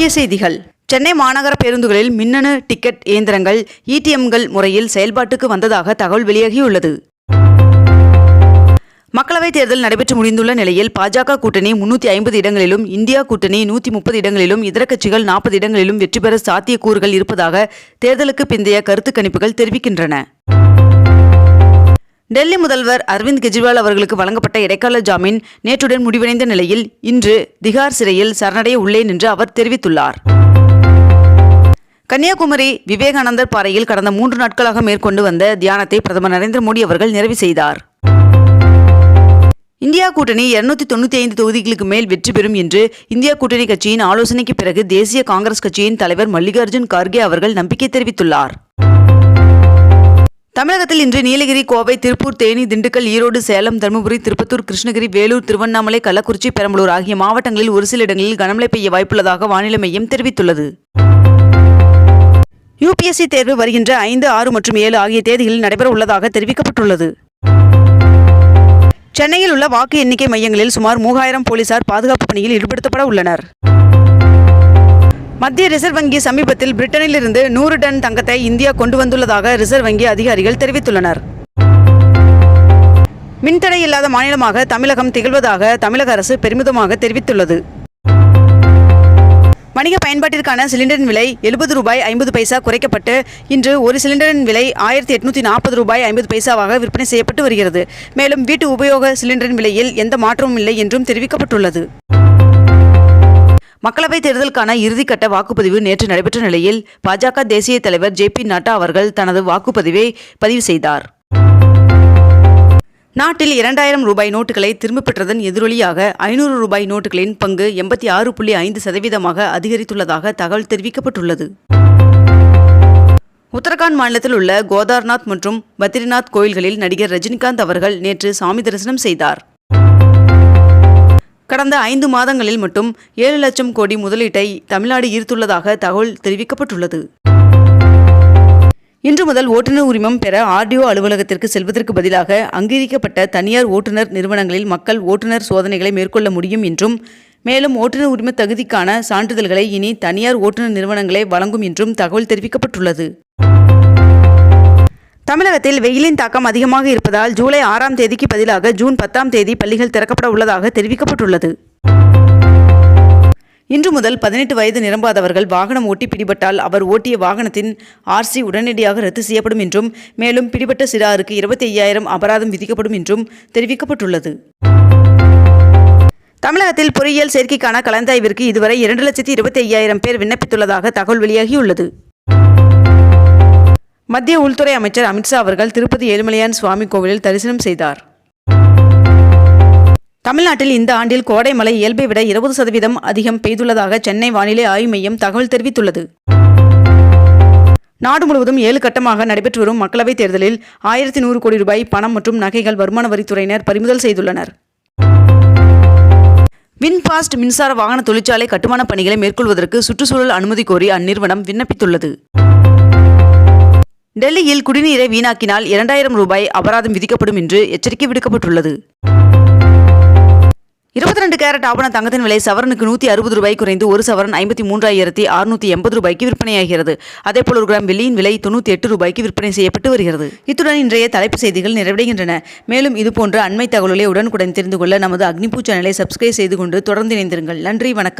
முக்கிய செய்திகள். சென்னை மாநகர பேருந்துகளில் மின்னணு டிக்கெட் இயந்திரங்கள் இடிஎம்கள் முறையில் செயல்பாட்டுக்கு வந்ததாக தகவல் வெளியாகியுள்ளது. மக்களவைத் தேர்தல் நடைபெற்று முடிந்துள்ள நிலையில் பாஜக கூட்டணி முன்னூற்றி ஐம்பது இடங்களிலும் இந்தியா கூட்டணி நூற்றி முப்பது இடங்களிலும் இதர கட்சிகள் நாற்பது இடங்களிலும் வெற்றி பெற சாத்தியக்கூறுகள் இருப்பதாக தேர்தலுக்கு பிந்தைய கருத்து கணிப்புகள் தெரிவிக்கின்றன. டெல்லி முதல்வர் அரவிந்த் கெஜ்ரிவால் அவர்களுக்கு வழங்கப்பட்ட இடைக்கால ஜாமீன் நேற்றுடன் முடிவடைந்த நிலையில் இன்று திகார் சிறையில் சரணடைய உள்ளேன் என்று அவர் தெரிவித்துள்ளார். கன்னியாகுமரி விவேகானந்தர் பாறையில் கடந்த மூன்று நாட்களாக மேற்கொண்டு வந்த தியானத்தை பிரதமர் நரேந்திர மோடி அவர்கள் நிறைவு செய்தார். இந்தியா கூட்டணி இருநூத்தி தொண்ணூத்தி ஐந்து தொகுதிகளுக்கு மேல் வெற்றி பெறும் என்று இந்தியா கூட்டணி கட்சியின் ஆலோசனைக்கு பிறகு தேசிய காங்கிரஸ் கட்சியின் தலைவர் மல்லிகார்ஜுன் கார்கே அவர்கள் நம்பிக்கை தெரிவித்துள்ளார். தமிழகத்தில் இன்று நீலகிரி கோவை திருப்பூர் தேனி திண்டுக்கல் ஈரோடு சேலம் தருமபுரி திருப்பத்தூர் கிருஷ்ணகிரி வேலூர் திருவண்ணாமலை கள்ளக்குறிச்சி பெரம்பலூர் ஆகிய மாவட்டங்களில் ஒரு சில இடங்களில் கனமழை பெய்ய வாய்ப்புள்ளதாக வானிலை மையம் தெரிவித்துள்ளது. யுபிஎஸ்சி தேர்வு வருகின்ற ஐந்து ஆறு மற்றும் ஏழு ஆகிய தேதிகளில் நடைபெற உள்ளதாக தெரிவிக்கப்பட்டுள்ளது. சென்னையில் உள்ள வாக்கு எண்ணிக்கை மையங்களில் சுமார் மூவாயிரம் போலீசார் பாதுகாப்பு பணியில் ஈடுபடுத்தப்பட உள்ளனர். மத்திய ரிசர்வ் வங்கி சமீபத்தில் பிரிட்டனிலிருந்து நூறு டன் தங்கத்தை இந்தியா கொண்டு வந்துள்ளதாக ரிசர்வ் வங்கி அதிகாரிகள் தெரிவித்துள்ளனர். மின்தடை இல்லாத மாநிலமாக தமிழகம் திகழ்வதாக தமிழக அரசு பெருமிதமாக தெரிவித்துள்ளது. வணிக பயன்பாட்டிற்கான சிலிண்டரின் விலை எழுபது ரூபாய் ஐம்பது பைசா குறைக்கப்பட்டு இன்று ஒரு சிலிண்டரின் விலை ஆயிரத்தி எட்நூத்தி நாற்பது ரூபாய் ஐம்பது பைசாவாக விற்பனை செய்யப்பட்டு வருகிறது. மேலும் வீட்டு உபயோக சிலிண்டரின் விலையில் எந்த மாற்றமும் இல்லை என்றும் தெரிவிக்கப்பட்டுள்ளது. மக்களவைத் தேர்தலுக்கான இறுதிக்கட்ட வாக்குப்பதிவு நேற்று நடைபெற்ற நிலையில் பாஜக தேசிய தலைவர் ஜே பி நட்டா அவர்கள் தனது வாக்குப்பதிவை பதிவு செய்தார். நாட்டில் இரண்டாயிரம் ரூபாய் நோட்டுகளை திரும்பப் பெற்றதன் எதிரொலியாக ஐநூறு ரூபாய் நோட்டுகளின் பங்கு எண்பத்தி ஆறு புள்ளி ஐந்து சதவீதமாக அதிகரித்துள்ளதாக தகவல் தெரிவிக்கப்பட்டுள்ளது. உத்தரகாண்ட் மாநிலத்தில் உள்ள கோதார்நாத் மற்றும் பத்ரிநாத் கோயில்களில் நடிகர் ரஜினிகாந்த் அவர்கள் நேற்று சாமி தரிசனம் செய்தார். கடந்த ஐந்து மாதங்களில் மட்டும் ஏழு லட்சம் கோடி முதலீட்டை தமிழ்நாடு ஈர்த்துள்ளதாக தகவல் தெரிவிக்கப்பட்டுள்ளது. இன்று முதல் ஓட்டுநர் உரிமம் பெற ஆர்டிஓ அலுவலகத்திற்கு செல்வதற்கு பதிலாக அங்கீகரிக்கப்பட்ட தனியார் ஓட்டுநர் நிறுவனங்களில் மக்கள் ஓட்டுநர் சோதனைகளை மேற்கொள்ள முடியும் என்றும் மேலும் ஓட்டுநர் உரிம தகுதிக்கான சான்றிதழ்களை இனி தனியார் ஓட்டுநர் நிறுவனங்களே வழங்கும் என்றும் தகவல் தெரிவிக்கப்பட்டுள்ளது. தமிழகத்தில் வெயிலின் தாக்கம் அதிகமாக இருப்பதால் ஜூலை ஆறாம் தேதிக்கு பதிலாக ஜூன் பத்தாம் தேதி பள்ளிகள் திறக்கப்பட உள்ளதாக தெரிவிக்கப்பட்டுள்ளது. இன்று முதல் பதினெட்டு வயது நிரம்பாதவர்கள் வாகனம் ஓட்டி பிடிபட்டால் அவர் ஓட்டிய வாகனத்தின் ஆர்சி உடனடியாக ரத்து செய்யப்படும் என்றும் மேலும் பிடிபட்ட சிறாருக்கு இருபத்தி ஐயாயிரம் அபராதம் விதிக்கப்படும் என்றும் தெரிவிக்கப்பட்டுள்ளது. தமிழகத்தில் பொறியியல் சேர்க்கைக்கான கலந்தாய்விற்கு இதுவரை இரண்டு லட்சத்தி இருபத்தி ஐயாயிரம் பேர் விண்ணப்பித்துள்ளதாக தகவல் வெளியாகியுள்ளது. மத்திய உள்துறை அமைச்சர் அமித்ஷா அவர்கள் திருப்பதி ஏழுமலையான் சுவாமி கோவிலில் தரிசனம் செய்தார். தமிழ்நாட்டில் இந்த ஆண்டில் கோடை மழை இயல்பை விட இருபது சதவீதம் அதிகம் பெய்துள்ளதாக சென்னை வானிலை ஆய்வு மையம் தகவல் தெரிவித்துள்ளது. நாடு முழுவதும் ஏழு கட்டமாக நடைபெற்று வரும் மக்களவைத் தேர்தலில் ஆயிரத்தி நூறு கோடி ரூபாய் பணம் மற்றும் நகைகள் வருமான வரித்துறையினர் பறிமுதல் செய்துள்ளனர். வின்பாஸ்ட் மின்சார வாகன தொழிற்சாலை கட்டுமான பணிகளை மேற்கொள்வதற்கு சுற்றுச்சூழல் அனுமதி கோரி அந்நிறுவனம் விண்ணப்பித்துள்ளது. டெல்லியில் குடிநீரை வீணாக்கினால் இரண்டாயிரம் ரூபாய் அபராதம் விதிக்கப்படும் என்று எச்சரிக்கை விடுக்கப்பட்டுள்ளது. இருபத்தி ரெண்டு கேரட் ஆபண தங்கத்தின் விலை சவரனுக்கு நூற்றி அறுபது ரூபாய் குறைந்து ஒரு சவரன் ஐம்பத்தி மூன்றாயிரத்தி அறுநூற்றி எண்பது ரூபாய்க்கு விற்பனையாகிறது. அதேபோல் ஒரு கிராம் வெள்ளியின் விலை தொண்ணூற்றி எட்டு ரூபாய்க்கு விற்பனை செய்யப்பட்டு வருகிறது. இத்துடன் இன்றைய தலைப்பு செய்திகள் நிறைவடைகின்றன. மேலும் இதுபோன்ற அண்மை தகவல்களை உடனுக்குடன் தெரிந்து கொள்ள நமது அக்னிபூ சேனலை சப்ஸ்கிரைப் செய்து கொண்டு தொடர்ந்து இணைந்திருங்கள். நன்றி வணக்கம்.